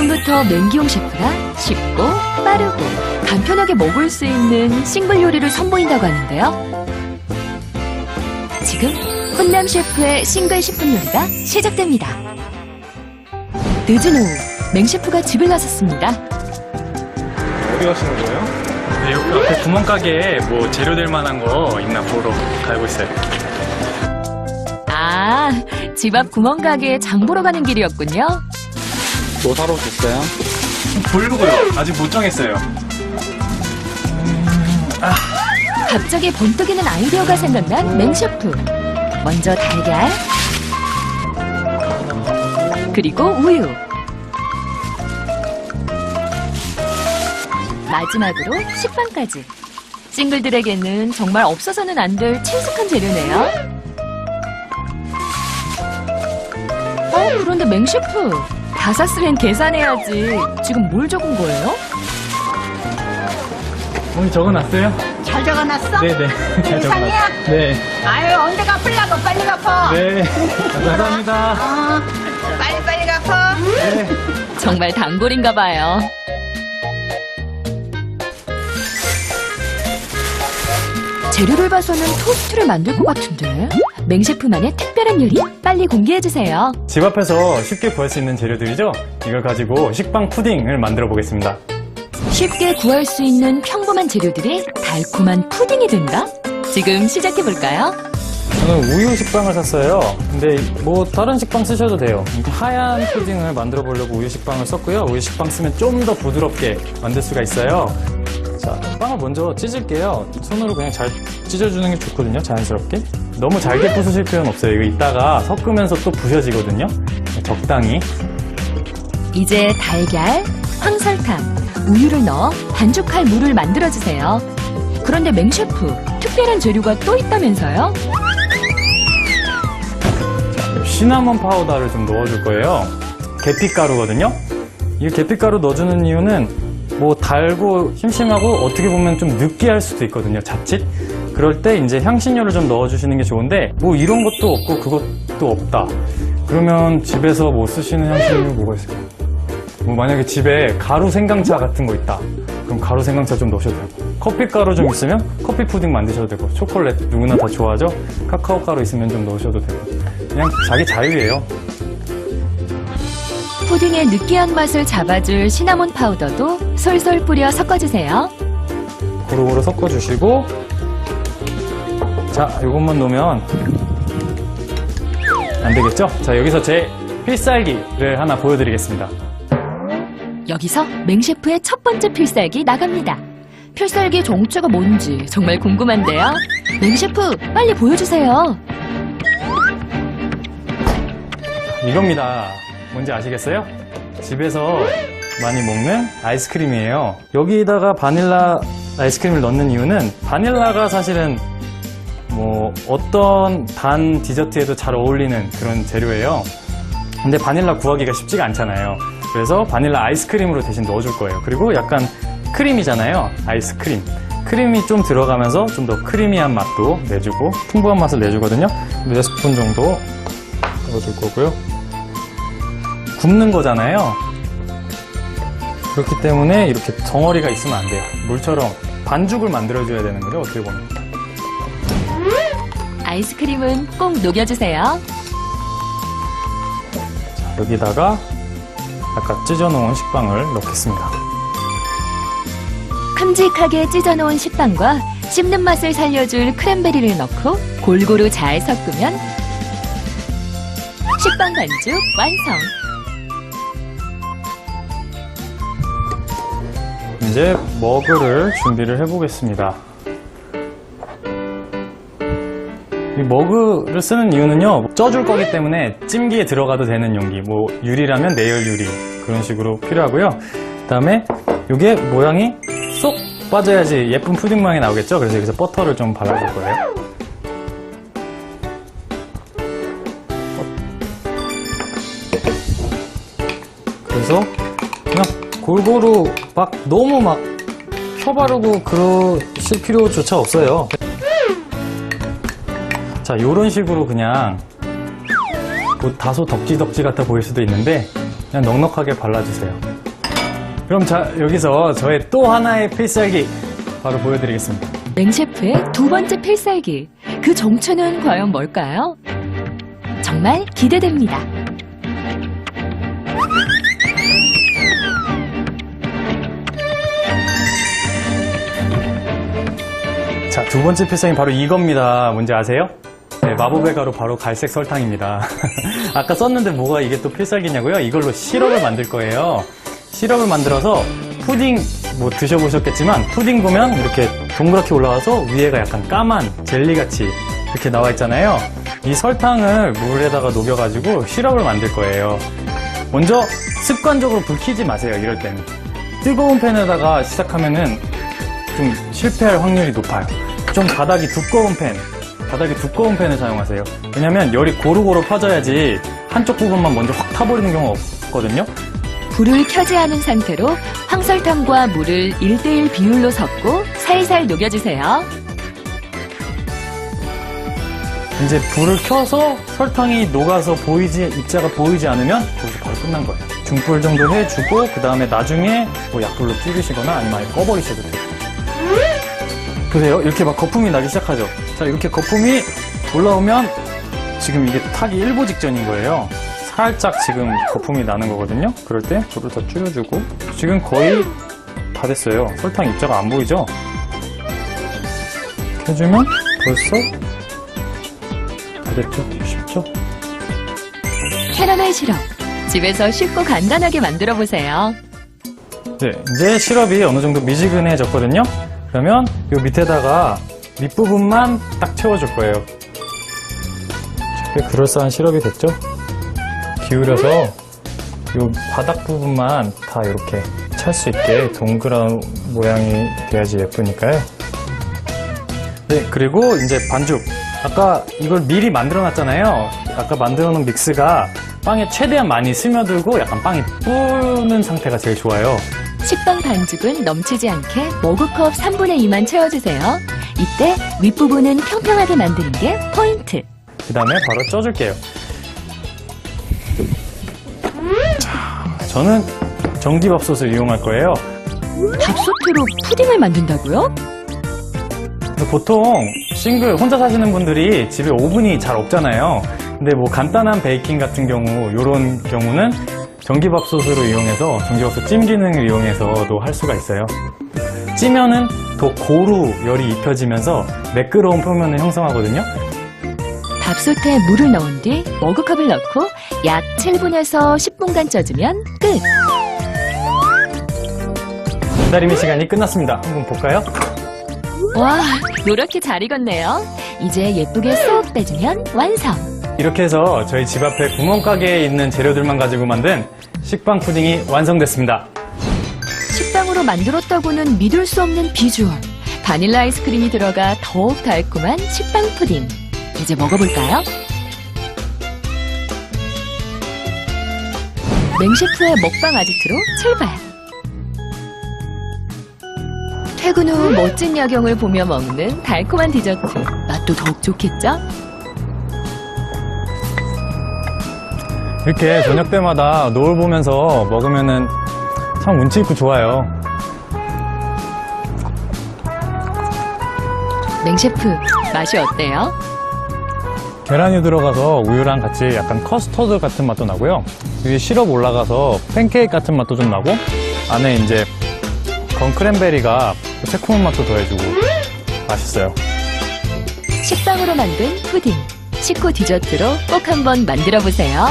예전부터 맹기용 셰프가 쉽고 빠르고 간편하게 먹을 수 있는 싱글 요리를 선보인다고 하는데요. 지금 훈남 셰프의 싱글 10분 요리가 시작됩니다. 늦은 오후 맹 셰프가 집을 나섰습니다. 어디 가시는 거예요? 네, 여기 앞에 구멍가게에 뭐 재료 될 만한 거 있나 보러 가고 있어요. 아, 집 앞 구멍가게에 장 보러 가는 길이었군요. 뭐 사러 오셨어요? 보려고요. 아직 못 정했어요. 갑자기 번뜩이는 아이디어가 생각난 맹 셰프. 먼저 달걀, 그리고 우유. 마지막으로 식빵까지. 싱글들에게는 정말 없어서는 안 될 친숙한 재료네요. 어, 그런데 맹 셰프. 다 샀으면 계산해야지. 지금 뭘 적은 거예요? 오늘 적어놨어요? 잘 적어놨어? 네네. 잘 이상이야? 네. 아유 언제 갚으려고 빨리 갚어 네. 감사합니다. 어, 빨리 빨리 갚어 네. 정말 단골인가 봐요. 재료를 봐서는 토스트를 만들 것 같은데 맹셰프만의 특별한 요리 빨리 공개해주세요. 집 앞에서 쉽게 구할 수 있는 재료들이죠? 이걸 가지고 식빵 푸딩을 만들어 보겠습니다. 쉽게 구할 수 있는 평범한 재료들이 달콤한 푸딩이 된다? 지금 시작해볼까요? 저는 우유 식빵을 샀어요. 근데 뭐 다른 식빵 쓰셔도 돼요. 하얀 푸딩을 만들어 보려고 우유 식빵을 썼고요. 우유 식빵 쓰면 좀 더 부드럽게 만들 수가 있어요. 자, 빵을 먼저 찢을게요. 손으로 그냥 잘 찢어주는 게 좋거든요. 자연스럽게. 너무 잘게 부수실 필요는 없어요. 이거 이따가 섞으면서 또 부셔지거든요. 적당히. 이제 달걀, 황설탕, 우유를 넣어 반죽할 물을 만들어주세요. 그런데 맹셰프, 특별한 재료가 또 있다면서요? 시나몬 파우더를 좀 넣어줄 거예요. 계피가루거든요. 이 계피가루 넣어주는 이유는 뭐 달고 심심하고 어떻게 보면 좀 느끼할 수도 있거든요. 자칫. 그럴 때 이제 향신료를 좀 넣어주시는 게 좋은데 뭐 이런 것도 없고 그것도 없다. 그러면 집에서 뭐 쓰시는 향신료 뭐가 있을까요? 뭐 만약에 집에 가루 생강차 같은 거 있다. 그럼 가루 생강차 좀 넣으셔도 되고 커피 가루 좀 있으면 커피 푸딩 만드셔도 되고 초콜릿 누구나 다 좋아하죠. 카카오 가루 있으면 좀 넣으셔도 되고 그냥 자기 자유예요. 푸딩의 느끼한 맛을 잡아줄 시나몬 파우더도 솔솔 뿌려 섞어주세요. 고루고루 섞어주시고 자 이것만 놓으면 안 되겠죠? 자 여기서 제 필살기를 하나 보여드리겠습니다. 여기서 맹셰프의 첫 번째 필살기 나갑니다. 필살기 정체가 뭔지 정말 궁금한데요. 맹셰프 빨리 보여주세요. 이겁니다. 뭔지 아시겠어요? 집에서 많이 먹는 아이스크림이에요. 여기다가 바닐라 아이스크림을 넣는 이유는 바닐라가 사실은 뭐 어떤 단 디저트에도 잘 어울리는 그런 재료예요. 근데 바닐라 구하기가 쉽지가 않잖아요. 그래서 바닐라 아이스크림으로 대신 넣어줄 거예요. 그리고 약간 크림이잖아요. 아이스크림. 크림이 좀 들어가면서 좀 더 크리미한 맛도 내주고 풍부한 맛을 내주거든요. 4스푼 정도 넣어줄 거고요. 굽는 거잖아요. 그렇기 때문에 이렇게 덩어리가 있으면 안 돼요. 물처럼 반죽을 만들어줘야 되는 거죠, 어떻게 보면. 아이스크림은 꼭 녹여주세요. 여기다가 아까 찢어놓은 식빵을 넣겠습니다. 큼직하게 찢어놓은 식빵과 씹는 맛을 살려줄 크랜베리를 넣고 골고루 잘 섞으면 식빵 반죽 완성! 이제 머그를 준비를 해보겠습니다. 이 머그를 쓰는 이유는요, 쪄줄 거기 때문에 찜기에 들어가도 되는 용기, 뭐 유리라면 내열 유리 그런 식으로 필요하고요. 그 다음에 이게 모양이 쏙 빠져야지 예쁜 푸딩 모양이 나오겠죠. 그래서 여기서 버터를 좀 발라줄 거예요. 그래서 그냥 골고루 막 너무 막 펴바르고 그러실 필요조차 없어요. 자, 요런 식으로 그냥 뭐 다소 덕지덕지 같아 보일 수도 있는데 그냥 넉넉하게 발라주세요. 그럼 자, 여기서 저의 또 하나의 필살기 바로 보여드리겠습니다. 맹셰프의 두 번째 필살기. 그 정체는 과연 뭘까요? 정말 기대됩니다. 자, 두 번째 필살기 바로 이겁니다. 뭔지 아세요? 네, 마법의 가루 바로 갈색 설탕입니다. 아까 썼는데 뭐가 이게 또 필살기냐고요? 이걸로 시럽을 만들 거예요. 시럽을 만들어서 푸딩 뭐 드셔보셨겠지만 푸딩 보면 이렇게 동그랗게 올라와서 위에가 약간 까만 젤리같이 이렇게 나와 있잖아요. 이 설탕을 물에다가 녹여가지고 시럽을 만들 거예요. 먼저 습관적으로 불 켜지 마세요. 이럴 때는. 뜨거운 팬에다가 시작하면은 좀 실패할 확률이 높아요. 좀 바닥이 두꺼운 팬, 바닥이 두꺼운 팬을 사용하세요. 왜냐면 열이 고루고루 퍼져야지 한쪽 부분만 먼저 확 타버리는 경우가 없거든요. 불을 켜지 않은 상태로 황설탕과 물을 1대1 비율로 섞고 살살 녹여주세요. 이제 불을 켜서 설탕이 녹아서 보이지, 입자가 보이지 않으면 거기서 바로 끝난 거예요. 중불 정도 해주고, 그 다음에 나중에 뭐 약불로 줄이시거나 아니면 아예 꺼버리셔도 돼요. 보세요. 이렇게 막 거품이 나기 시작하죠. 자, 이렇게 거품이 올라오면 지금 이게 타기 일보 직전인 거예요. 살짝 지금 거품이 나는 거거든요. 그럴 때 불을 더 줄여주고, 지금 거의 다 됐어요. 설탕 입자가 안 보이죠? 켜주면 벌써 다 됐죠? 쉽죠? 캐러멜 시럽. 집에서 쉽고 간단하게 만들어 보세요. 네, 이제 시럽이 어느 정도 미지근해졌거든요. 그러면 이 밑에다가 밑부분만 딱 채워줄 거예요. 꽤 그럴싸한 시럽이 됐죠? 기울여서 이 바닥 부분만 다 이렇게 찰 수 있게 동그란 모양이 돼야지 예쁘니까요. 네, 그리고 이제 반죽. 아까 이걸 미리 만들어 놨잖아요. 아까 만들어 놓은 믹스가 빵에 최대한 많이 스며들고 약간 빵이 뿌는 상태가 제일 좋아요. 식빵 반죽은 넘치지 않게 머그컵 3분의 2만 채워주세요. 이때 윗부분은 평평하게 만드는 게 포인트. 그 다음에 바로 쪄줄게요. 자, 저는 전기밥솥을 이용할 거예요. 밥솥으로 푸딩을 만든다고요? 보통 싱글 혼자 사시는 분들이 집에 오븐이 잘 없잖아요. 근데 뭐 간단한 베이킹 같은 경우, 이런 경우는 전기밥솥으로 이용해서 전기밥솥 찜 기능을 이용해서도 할 수가 있어요. 찌면은 더 고루 열이 입혀지면서 매끄러운 표면을 형성하거든요. 밥솥에 물을 넣은 뒤 머그컵을 넣고 약 7분에서 10분간 쪄주면 끝. 기다림의 시간이 끝났습니다. 한번 볼까요? 와, 노랗게 잘 익었네요. 이제 예쁘게 쏙 빼주면 완성. 이렇게 해서 저희 집 앞에 구멍가게에 있는 재료들만 가지고 만든 식빵 푸딩이 완성됐습니다. 식빵으로 만들었다고는 믿을 수 없는 비주얼. 바닐라 아이스크림이 들어가 더욱 달콤한 식빵 푸딩. 이제 먹어볼까요? 맹셰프의 먹방 아지트로 출발. 퇴근 후 멋진 야경을 보며 먹는 달콤한 디저트. 맛도 더욱 좋겠죠? 이렇게 저녁 때마다 노을 보면서 먹으면은 참 운치 있고 좋아요. 맹셰프, 맛이 어때요? 계란이 들어가서 우유랑 같이 약간 커스터드 같은 맛도 나고요. 위에 시럽 올라가서 팬케이크 같은 맛도 좀 나고 안에 이제 건 크랜베리가 새콤한 맛도 더해주고 맛있어요. 식빵으로 만든 푸딩. 식후 디저트로 꼭 한번 만들어 보세요.